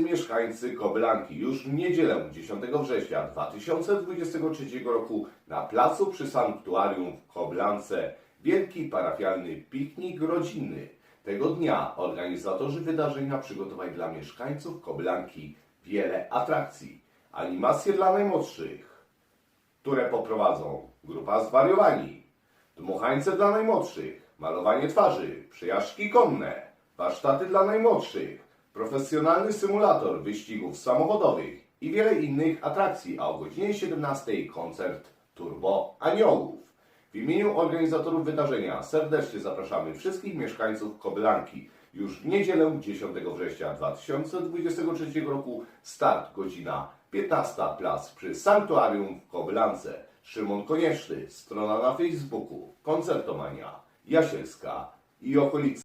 mieszkańcy Kobylanki już w niedzielę 10 września 2023 roku na placu przy Sanktuarium w Koblance wielki parafialny piknik rodzinny. Tego dnia organizatorzy wydarzenia przygotowali dla mieszkańców Koblanki wiele atrakcji. Animacje dla najmłodszych, które poprowadzą grupa zwariowani, dmuchańce dla najmłodszych, malowanie twarzy, przejażdżki konne, warsztaty dla najmłodszych, profesjonalny symulator wyścigów samochodowych i wiele innych atrakcji, a o godzinie 17 koncert Turbo Aniołów. W imieniu organizatorów wydarzenia serdecznie zapraszamy wszystkich mieszkańców Kobylanki. Już w niedzielę 10 września 2023 roku start godzina 15 plac przy Sanktuarium w Kobylance. Szymon Konieczny, strona na Facebooku, Koncertomania, Jasielska i okolice.